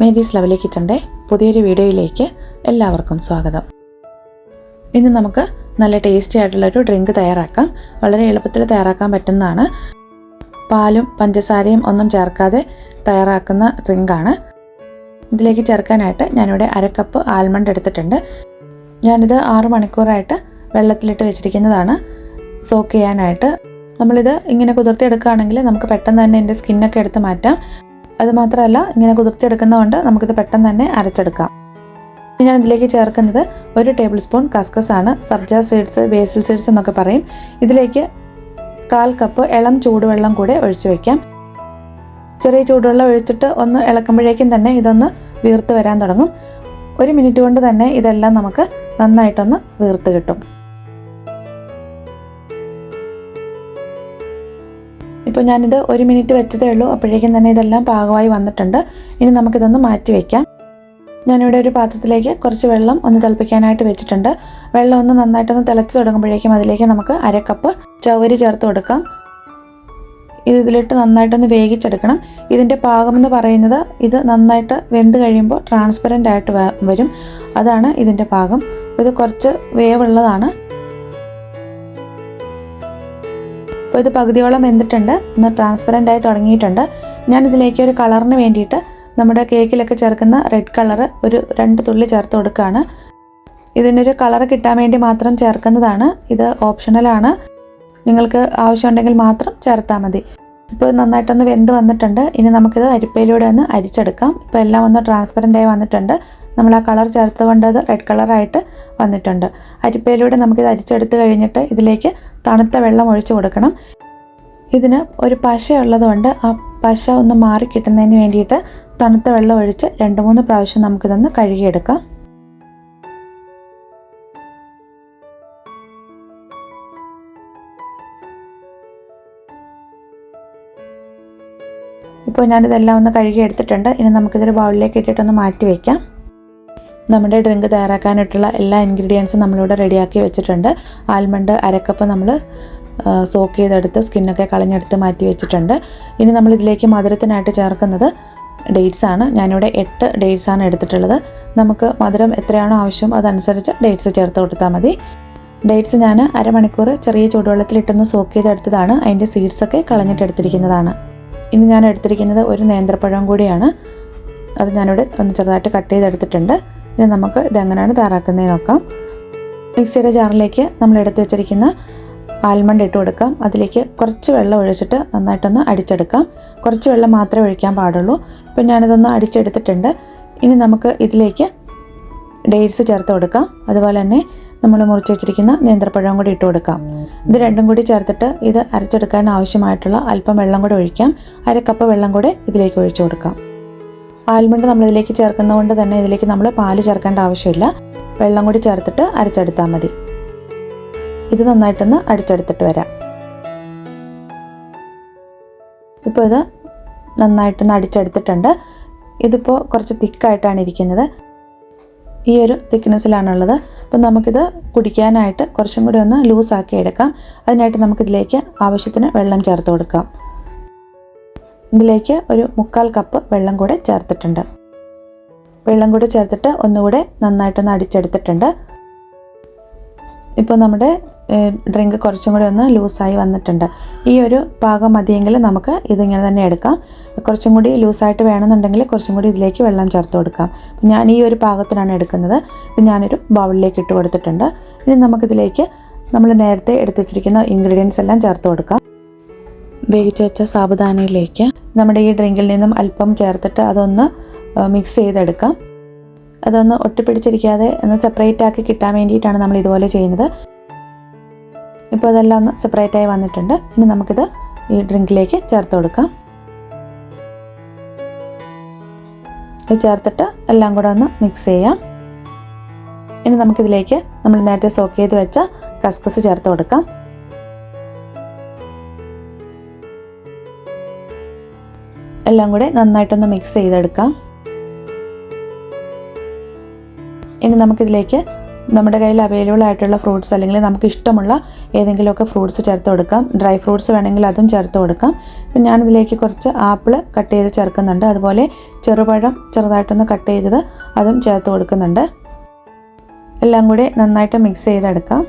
Mary's lovely കിച്ചന്റെ പുതിയൊരു വീഡിയോയിലേക്ക് എല്ലാവർക്കും സ്വാഗതം. ഇന്ന് നമുക്ക് നല്ല ടേസ്റ്റി ആയിട്ടുള്ളൊരു ഡ്രിങ്ക് തയ്യാറാക്കാം. വളരെ എളുപ്പത്തിൽ തയ്യാറാക്കാൻ പറ്റുന്നതാണ്. പാലും പഞ്ചസാരയും ഒന്നും ചേർക്കാതെ തയ്യാറാക്കുന്ന ഡ്രിങ്കാണ് ഇതിലേക്ക് ചേർക്കാനായിട്ട് ഞാനിവിടെ അര കപ്പ് ആൽമണ്ട് എടുത്തിട്ടുണ്ട്. ഞാനിത് ആറു മണിക്കൂറായിട്ട് വെള്ളത്തിലിട്ട് വെച്ചിരിക്കുന്നതാണ്. സോക്ക് ചെയ്യാനായിട്ട്. നമ്മളിത് ഇങ്ങനെ കുതിർത്തിയെടുക്കുകയാണെങ്കിൽ നമുക്ക് പെട്ടെന്ന് തന്നെ എന്റെ സ്കിന്നൊക്കെ എടുത്ത് മാറ്റാം. അത് മാത്രമല്ല ഇങ്ങനെ കുതിർത്തിയെടുക്കുന്നതുകൊണ്ട് നമുക്കിത് പെട്ടെന്ന് തന്നെ അരച്ചെടുക്കാം. ഇനി ഞാൻ ഇതിലേക്ക് ചേർക്കുന്നത് ഒരു ടേബിൾ സ്പൂൺ കസ്കസ് ആണ് സബ്ജ സീഡ്സ് ബേസിൽ സീഡ്സ് എന്നൊക്കെ പറയും. ഇതിലേക്ക് കാൽ കപ്പ് ഇളം ചൂടുവെള്ളം കൂടെ ഒഴിച്ചു വെക്കാം. ചെറിയ ചൂടുവെള്ളം ഒഴിച്ചിട്ട് ഒന്ന് ഇളക്കുമ്പോഴേക്കും തന്നെ ഇതൊന്ന് വീർത്ത് വരാൻ തുടങ്ങും. ഒരു മിനിറ്റ് കൊണ്ട് തന്നെ ഇതെല്ലാം നമുക്ക് നന്നായിട്ടൊന്ന് വീർത്ത് കിട്ടും. ഇപ്പോൾ ഞാനിത് ഒരു മിനിറ്റ് വെച്ചതേ ഉള്ളൂ. അപ്പോഴേക്കും തന്നെ ഇതെല്ലാം പാകമായി വന്നിട്ടുണ്ട്. ഇനി നമുക്കിതൊന്ന് മാറ്റി വയ്ക്കാം ഞാനിവിടെ ഒരു പാത്രത്തിലേക്ക് കുറച്ച് വെള്ളം ഒന്ന് തിളപ്പിക്കാനായിട്ട് വെച്ചിട്ടുണ്ട്. വെള്ളം ഒന്ന് നന്നായിട്ടൊന്ന് തിളച്ച് തുടങ്ങുമ്പോഴേക്കും അതിലേക്ക് നമുക്ക് അര കപ്പ് ചവരി ചേർത്ത് കൊടുക്കാം. ഇത് ഇതിലിട്ട് നന്നായിട്ടൊന്ന് വേവിച്ചെടുക്കണം. ഇതിന്റെ പാകം എന്ന് പറയുന്നത് ഇത് നന്നായിട്ട് വെന്ത് കഴിയുമ്പോൾ ട്രാൻസ്പെറന്റ് ആയിട്ട് വരും. അതാണ് ഇതിന്റെ പാകം. ഇത് കുറച്ച് വേവുള്ളതാണ്. അപ്പോൾ ഇത് പകുതിയോളം വെന്തിട്ടുണ്ട്. ഒന്ന് ട്രാൻസ്പെറന്റ് ആയി തുടങ്ങിയിട്ടുണ്ട്. ഞാൻ ഇതിലേക്ക് ഒരു കളറിന് വേണ്ടിയിട്ട് നമ്മുടെ കേക്കിലൊക്കെ ചേർക്കുന്ന റെഡ് കളർ ഒരു രണ്ട് തുള്ളി ചേർത്ത് കൊടുക്കുകയാണ്. ഇതിനൊരു കളർ കിട്ടാൻ വേണ്ടി മാത്രം ചേർക്കുന്നതാണ്. ഇത് ഓപ്ഷണലാണ് നിങ്ങൾക്ക് ആവശ്യമുണ്ടെങ്കിൽ മാത്രം ചേർത്താൽ മതി. ഇപ്പോൾ നന്നായിട്ടൊന്ന് വെന്ത് വന്നിട്ടുണ്ട്. ഇനി നമുക്കിത് അരിപ്പയിലൂടെ ഒന്ന് അരിച്ചെടുക്കാം. ഇപ്പോൾ എല്ലാം ഒന്ന് ട്രാൻസ്പെറന്റ് ആയി വന്നിട്ടുണ്ട്. നമ്മൾ ആ കളർ ചേർത്തുകൊണ്ട് കൊണ്ടത് റെഡ് കളറായിട്ട് വന്നിട്ടുണ്ട്. അരിപ്പയിലൂടെ നമുക്കിത് അരിച്ചെടുത്ത് കഴിഞ്ഞിട്ട് ഇതിലേക്ക് തണുത്ത വെള്ളം ഒഴിച്ചു കൊടുക്കണം. ഇതിന് ഒരു പശ ഉള്ളതുകൊണ്ട് ആ പശ ഒന്ന് മാറി കിട്ടുന്നതിന് വേണ്ടിയിട്ട് തണുത്ത വെള്ളം ഒഴിച്ച് രണ്ട് മൂന്ന് പ്രാവശ്യം നമുക്കിതൊന്ന് കഴുകിയെടുക്കാം. ഇപ്പോൾ ഞാനിതെല്ലാം ഒന്ന് കഴുകി എടുത്തിട്ടുണ്ട് ഇനി നമുക്കിതൊരു ബൗളിലേക്ക് ഇട്ടിട്ടൊന്ന് മാറ്റി വയ്ക്കാം നമ്മുടെ ഡ്രിങ്ക് തയ്യാറാക്കാനായിട്ടുള്ള എല്ലാ ഇൻഗ്രീഡിയൻസും നമ്മളിവിടെ റെഡിയാക്കി വെച്ചിട്ടുണ്ട്. ആൽമണ്ട് അരക്കപ്പ് നമ്മൾ സോക്ക് ചെയ്തെടുത്ത് സ്കിന്നൊക്കെ കളഞ്ഞെടുത്ത് മാറ്റി വെച്ചിട്ടുണ്ട്. ഇനി നമ്മൾ ഇതിലേക്ക് മധുരത്തിനായിട്ട് ചേർക്കുന്നത് ഡേറ്റ്സ് ആണ്. ഞാനിവിടെ എട്ട് ഡേറ്റ്സ് ആണ് എടുത്തിട്ടുള്ളത്. നമുക്ക് മധുരം എത്രയാണോ ആവശ്യം അതനുസരിച്ച് ഡേറ്റ്സ് ചേർത്ത് കൊടുത്താൽ മതി. ഡേറ്റ്സ് ഞാൻ അരമണിക്കൂർ ചെറിയ ചൂടുവെള്ളത്തിലിട്ടൊന്ന് സോക്ക് ചെയ്തെടുത്തതാണ്. അതിന്റെ സീഡ്സൊക്കെ കളഞ്ഞിട്ടെടുത്തിരിക്കുന്നതാണ് ഇനി ഞാൻ എടുത്തിരിക്കുന്നത് ഒരു നേന്ത്രപ്പഴം കൂടിയാണ്. അത് ഞാനിവിടെ ഒന്ന് ചെറുതായിട്ട് കട്ട് ചെയ്തെടുത്തിട്ടുണ്ട്. ഇനി നമുക്ക് ഇതെങ്ങനെയാണ് തയ്യാറാക്കുന്നത് നോക്കാം. മിക്സിയുടെ ജാറിലേക്ക് നമ്മൾ എടുത്തു വെച്ചിരിക്കുന്ന ആൽമണ്ട് ഇട്ട് കൊടുക്കാം. അതിലേക്ക് കുറച്ച് വെള്ളം ഒഴിച്ചിട്ട് നന്നായിട്ടൊന്ന് അടിച്ചെടുക്കാം. കുറച്ച് വെള്ളം മാത്രമേ ഒഴിക്കാൻ പാടുള്ളൂ. ഇപ്പം ഞാനിതൊന്ന് അടിച്ചെടുത്തിട്ടുണ്ട്. ഇനി നമുക്ക് ഇതിലേക്ക് ഡേറ്റ്സ് ചേർത്ത് കൊടുക്കാം. അതുപോലെ തന്നെ നമ്മൾ മുറിച്ച് വെച്ചിരിക്കുന്ന നേന്ത്രപ്പഴം കൂടി ഇട്ട് കൊടുക്കാം. ഇത് രണ്ടും കൂടി ചേർത്തിട്ട് ഇത് അരച്ചെടുക്കാൻ ആവശ്യമായിട്ടുള്ള അല്പം വെള്ളം കൂടി ഒഴിക്കാം. അര കപ്പ് വെള്ളം കൂടെ ഇതിലേക്ക് ഒഴിച്ചു കൊടുക്കാം. ആൽമണ്ട് നമ്മളിതിലേക്ക് ചേർക്കുന്നതുകൊണ്ട് തന്നെ ഇതിലേക്ക് നമ്മൾ പാൽ ചേർക്കേണ്ട ആവശ്യമില്ല. വെള്ളം കൂടി ചേർത്തിട്ട് അരച്ചെടുത്താൽ മതി. ഇത് നന്നായിട്ടൊന്ന് അടിച്ചെടുത്തിട്ട് വരാം. ഇപ്പോൾ ഇത് നന്നായിട്ടൊന്ന് അടിച്ചെടുത്തിട്ടുണ്ട്. ഇതിപ്പോൾ കുറച്ച് തിക്കായിട്ടാണ് ഇരിക്കുന്നത്. ഈ ഒരു തിക്നെസ്സിലാണുള്ളത്. അപ്പോൾ നമുക്കിത് കുടിക്കാനായിട്ട് കുറച്ചും കൂടി ഒന്ന് ലൂസാക്കി എടുക്കാം. അതിനായിട്ട് നമുക്കിതിലേക്ക് ആവശ്യത്തിന് വെള്ളം ചേർത്ത് കൊടുക്കാം. ഇതിലേക്ക് ഒരു മുക്കാൽ കപ്പ് വെള്ളം കൂടെ ചേർത്തിട്ടുണ്ട്. വെള്ളം കൂടെ ചേർത്തിട്ട് ഒന്നുകൂടെ നന്നായിട്ടൊന്ന് അടിച്ചെടുത്തിട്ടുണ്ട്. ഇപ്പോൾ നമ്മുടെ ഡ്രിങ്ക് കുറച്ചും കൂടി ഒന്ന് ലൂസായി വന്നിട്ടുണ്ട്. ഈ ഒരു പാകം മതിയെങ്കിൽ നമുക്ക് ഇതിങ്ങനെ തന്നെ എടുക്കാം. കുറച്ചും കൂടി ലൂസായിട്ട് വേണമെന്നുണ്ടെങ്കിൽ കുറച്ചും കൂടി ഇതിലേക്ക് വെള്ളം ചേർത്ത് കൊടുക്കാം. ഞാൻ ഈ ഒരു പാകത്തിനാണ് എടുക്കുന്നത്. ഇത് ഞാനൊരു ബൗളിലേക്ക് ഇട്ട് കൊടുത്തിട്ടുണ്ട്. ഇനി നമുക്കിതിലേക്ക് നമ്മൾ നേരത്തെ എടുത്ത് വെച്ചിരിക്കുന്ന ഇൻഗ്രീഡിയൻസ് എല്ലാം ചേർത്ത് കൊടുക്കാം. വേവിച്ച് വെച്ച സാബുദാനയിലേക്ക് നമ്മുടെ ഈ ഡ്രിങ്കിൽ നിന്നും അല്പം ചേർത്തിട്ട് അതൊന്ന് മിക്സ് ചെയ്തെടുക്കാം. അതൊന്ന് ഒട്ടിപ്പിടിച്ചിരിക്കാതെ ഒന്ന് സെപ്പറേറ്റ് ആക്കി കിട്ടാൻ വേണ്ടിയിട്ടാണ് നമ്മൾ ഇതുപോലെ ചെയ്യുന്നത്. ഇപ്പോൾ അതെല്ലാം ഒന്ന് സെപ്പറേറ്റ് ആയി വന്നിട്ടുണ്ട്. ഇനി നമുക്കിത് ഈ ഡ്രിങ്കിലേക്ക് ചേർത്ത് കൊടുക്കാം. ഇത് ചേർത്തിട്ട് എല്ലാം കൂടെ ഒന്ന് മിക്സ് ചെയ്യാം. ഇനി നമുക്കിതിലേക്ക് നമ്മൾ നേരത്തെ സോക്ക് ചെയ്ത് വെച്ച കസ്കസ് ചേർത്ത് കൊടുക്കാം. എല്ലാം കൂടെ നന്നായിട്ടൊന്ന് മിക്സ് ചെയ്തെടുക്കാം. ഇനി നമുക്കിതിലേക്ക് നമ്മുടെ കയ്യിൽ അവൈലബിൾ ആയിട്ടുള്ള ഫ്രൂട്ട്സ് അല്ലെങ്കിൽ നമുക്ക് ഇഷ്ടമുള്ള ഏതെങ്കിലുമൊക്കെ ഫ്രൂട്ട്സ് ചേർത്ത് കൊടുക്കാം. ഡ്രൈ ഫ്രൂട്ട്സ് വേണമെങ്കിൽ അതും ചേർത്ത് കൊടുക്കാം. പിന്നെ ഞാനിതിലേക്ക് കുറച്ച് ആപ്പിൾ കട്ട് ചെയ്ത് ചേർക്കുന്നുണ്ട്. അതുപോലെ ചെറുപഴം ചെറുതായിട്ടൊന്ന് കട്ട് ചെയ്തത് അതും ചേർത്ത് കൊടുക്കുന്നുണ്ട്. എല്ലാം കൂടി നന്നായിട്ട് മിക്സ് ചെയ്തെടുക്കാം.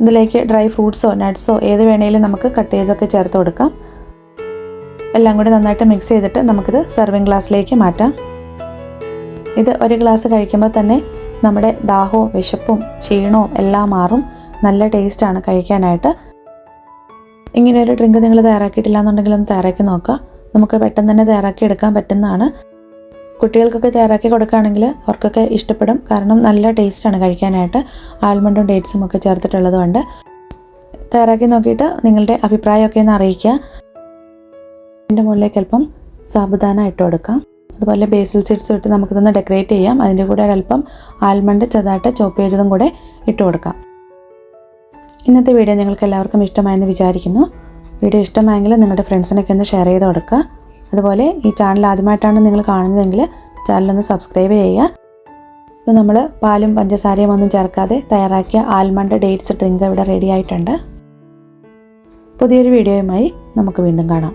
ഇതിലേക്ക് ഡ്രൈ ഫ്രൂട്ട്സോ നട്ട്സോ ഏത് വേണമെങ്കിലും നമുക്ക് കട്ട് ചെയ്തൊക്കെ ചേർത്ത് കൊടുക്കാം. എല്ലാം കൂടി നന്നായിട്ട് മിക്സ് ചെയ്തിട്ട് നമുക്കിത് സെർവിങ് ഗ്ലാസ്സിലേക്ക് മാറ്റാം. ഇത് ഒരു ഗ്ലാസ് കഴിക്കുമ്പോൾ തന്നെ നമ്മുടെ ദാഹവും വിശപ്പും ക്ഷീണവും എല്ലാം മാറും. നല്ല ടേസ്റ്റാണ് കഴിക്കാനായിട്ട്. ഇങ്ങനെ ഒരു ഡ്രിങ്ക് നിങ്ങൾ തയ്യാറാക്കിയിട്ടില്ല എന്നുണ്ടെങ്കിൽ ഒന്ന് തയ്യാറാക്കി നോക്കുക. നമുക്ക് പെട്ടെന്ന് തന്നെ തയ്യാറാക്കി എടുക്കാൻ പറ്റുന്നതാണ്. കുട്ടികൾക്കൊക്കെ തയ്യാറാക്കി കൊടുക്കുകയാണെങ്കിൽ അവർക്കൊക്കെ ഇഷ്ടപ്പെടും. കാരണം നല്ല ടേസ്റ്റാണ് കഴിക്കാനായിട്ട്. ആൽമണ്ടും ഡേറ്റ്സും ഒക്കെ ചേർത്തിട്ടുള്ളതുകൊണ്ട്. തയ്യാറാക്കി നോക്കിയിട്ട് നിങ്ങളുടെ അഭിപ്രായമൊക്കെ ഒന്ന് അറിയിക്കുക. അതിന്റെ മുകളിലേക്ക് അല്പം സാബുദാന ഇട്ട് കൊടുക്കാം. അതുപോലെ ബേസിൽ സീഡ്സ് ഇട്ട് നമുക്കിതൊന്ന് ഡെക്കറേറ്റ് ചെയ്യാം. അതിന്റെ കൂടെ ഒരല്പം ആൽമണ്ട് ചെറുതായിട്ട് ചോപ്പ് ചെയ്തതും കൂടെ ഇട്ട് കൊടുക്കാം. ഇന്നത്തെ വീഡിയോ നിങ്ങൾക്ക് എല്ലാവർക്കും ഇഷ്ടമായെന്ന് വിചാരിക്കുന്നു. വീഡിയോ ഇഷ്ടമായെങ്കിൽ നിങ്ങളുടെ ഫ്രണ്ട്സിനൊക്കെ ഒന്ന് ഷെയർ ചെയ്ത് കൊടുക്കുക. അതുപോലെ ഈ ചാനൽ ആദ്യമായിട്ടാണ് നിങ്ങൾ കാണുന്നതെങ്കിൽ ചാനലൊന്ന് സബ്സ്ക്രൈബ് ചെയ്യുക. ഇപ്പോൾ നമ്മൾ പാലും പഞ്ചസാരയും ഒന്നും ചേർക്കാതെ തയ്യാറാക്കിയ ആൽമണ്ട് ഡേറ്റ്സ് ഡ്രിങ്ക് ഇവിടെ റെഡി ആയിട്ടുണ്ട്. പുതിയൊരു വീഡിയോയുമായി നമുക്ക് വീണ്ടും കാണാം.